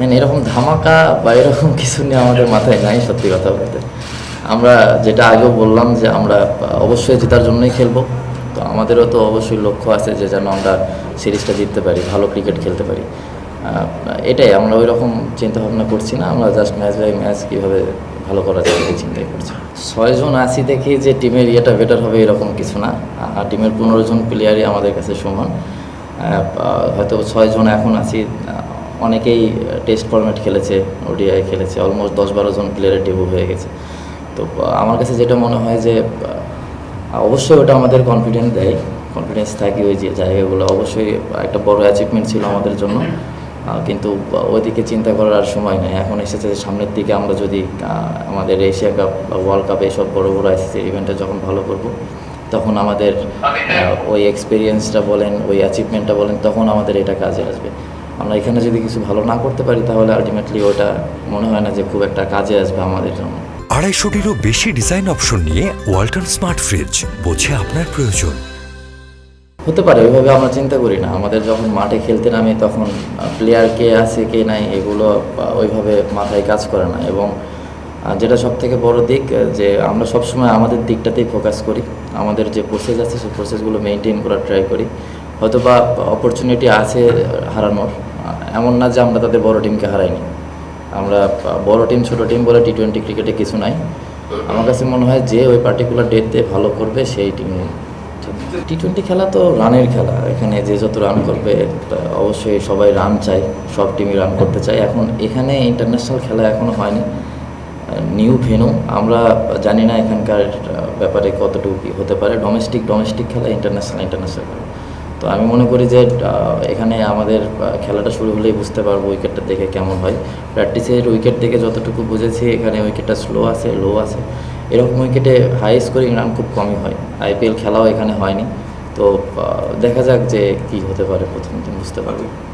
মানে এরকম ধামাকা বা এরকম কিছু নিয়ে আমাদের মাথায় নাই, সত্যি কথা বলতে। আমরা যেটা আগেও বললাম যে আমরা অবশ্যই জেতার জন্যই খেলব। তো আমাদেরও তো অবশ্যই লক্ষ্য আছে যে যেন আমরা সিরিজটা জিততে পারি, ভালো ক্রিকেট খেলতে পারি। এটাই, আমরা ওই রকম চিন্তা ভাবনা করছি না, আমরা জাস্ট ম্যাচ বাই ম্যাচ কীভাবে ভালো করা যায় এই চিন্তাই করছি। ছয়জন আছি দেখি যে টিমের ইয়েটা বেটার হবে এরকম কিছু না। আর টিমের পনেরো জন প্লেয়ারই আমাদের কাছে সমান। হয়তো ছয়জন এখন আছি অনেকেই টেস্ট ফরম্যাট খেলেছে ওডিআই খেলেছে অলমোস্ট দশ বারো জন প্লেয়ারের ডেবু হয়ে গেছে। তো আমার কাছে যেটা মনে হয় যে অবশ্যই ওটা আমাদের কনফিডেন্স দেয়। কনফিডেন্স থাকি ওই যে জায়গাগুলো। অবশ্যই একটা বড় অ্যাচিভমেন্ট ছিল আমাদের জন্য। কিন্তু ওইদিকে চিন্তা করার আর সময় নেই। এখন এসেছে যে সামনের দিকে আমরা যদি আমাদের এশিয়া কাপ বা ওয়ার্ল্ড কাপ এইসব বড় বড় আইসিসি ইভেন্টে যখন ভালো করব, তখন আমাদের ওই এক্সপিরিয়েন্সটা বলেন, ওই অ্যাচিভমেন্টটা বলেন, তখন আমাদের এটা কাজে আসবে। আমরা এখানে যদি কিছু ভালো না করতে পারি তাহলে আলটিমেটলি ওটা মনে হয় না যে খুব একটা কাজে আসবে আমাদের জন্য। আড়াইশোটিরও বেশি ডিজাইন অপশন নিয়ে ওয়ালটন স্মার্ট ফ্রিজ বোঝে আপনার প্রয়োজন। হতে পারে ওইভাবে আমরা চিন্তা করি না। আমাদের যখন মাঠে খেলতে নামি তখন প্লেয়ার কে আছে কে নাই এগুলো ওইভাবে মাথায় কাজ করে না। এবং যেটা সব থেকে বড় দিক যে আমরা সবসময় আমাদের দিকটাতেই ফোকাস করি। আমাদের যে প্রসেস আছে সেই প্রসেসগুলো মেনটেন করার ট্রাই করি। হয়তো বা অপরচুনিটি আছে হারানোর। এমন না যে আমরা তাদের বড় টিমকে হারাইনি। আমরা বড় টিম ছোট টিম বলে টি টোয়েন্টি ক্রিকেটে কিছু নাই। আমার কাছে মনে হয় যে ওই পার্টিকুলার ডেটে ভালো করবে সেই টিম টি টোয়েন্টি খেলা তো রানের খেলা। এখানে যে যত রান করবে অবশ্যই সবাই রান চায়, সব টিমই রান করতে চায়। এখন এখানে ইন্টারন্যাশনাল খেলা এখনও হয়নি। নিউ ভেনু আমরা জানি না এখানকার ব্যাপারে কতটুকু হতে পারে। ডোমেস্টিক ডোমেস্টিক খেলা ইন্টারন্যাশনাল ইন্টারন্যাশনাল খেলা। তো আমি মনে করি যে এখানে আমাদের খেলাটা শুরু হলেই বুঝতে পারব উইকেটটা দেখে কেমন হয়। প্র্যাকটিসের উইকেট দেখে যতটুকু বুঝেছি, এখানে উইকেটটা স্লো আছে লো আছে। এরকম উইকেটে হাই স্কোরিং রান খুব কমই হয়। আইপিএল খেলাও এখানে হয়নি। তো দেখা যাক যে কী হতে পারে প্রথম দিন, বুঝতে পারব।